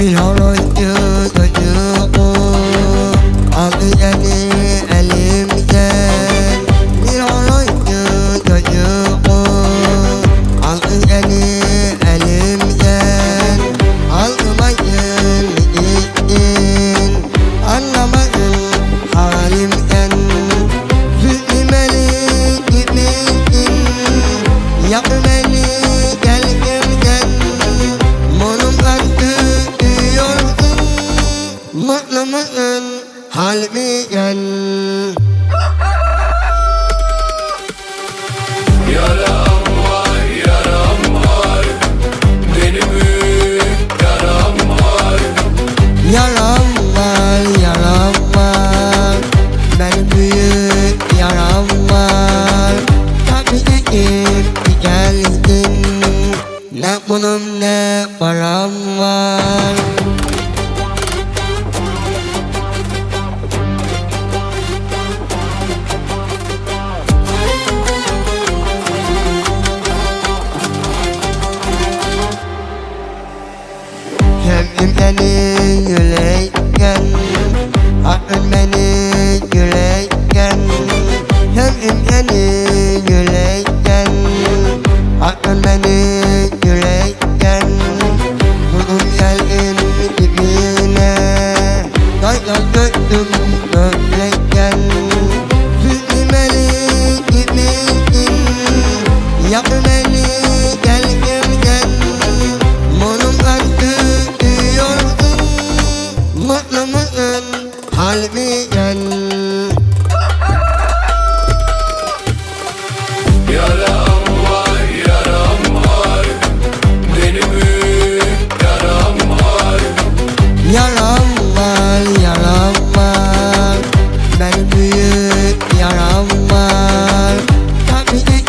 me alright, I feel Mutlu musun halimiyen Yaram var, yaram var. Benim büyük yaram var. Yaram var, yaram var. Benim büyük yaram var. Tabi ekip geldin. Ne bunun ne beni yürekken Aklın beni yürekken Vurdum geldim dibine Kaygan döktüm böbrekken Süzdüm beni gitmişsin Yaptın beni gelgimden Monum kalktı diyorsun Mutlu musun? Halimiyen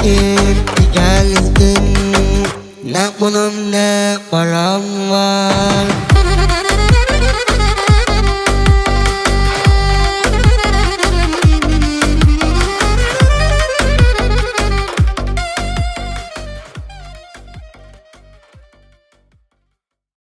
gittin geldin Ne bunun ne param var?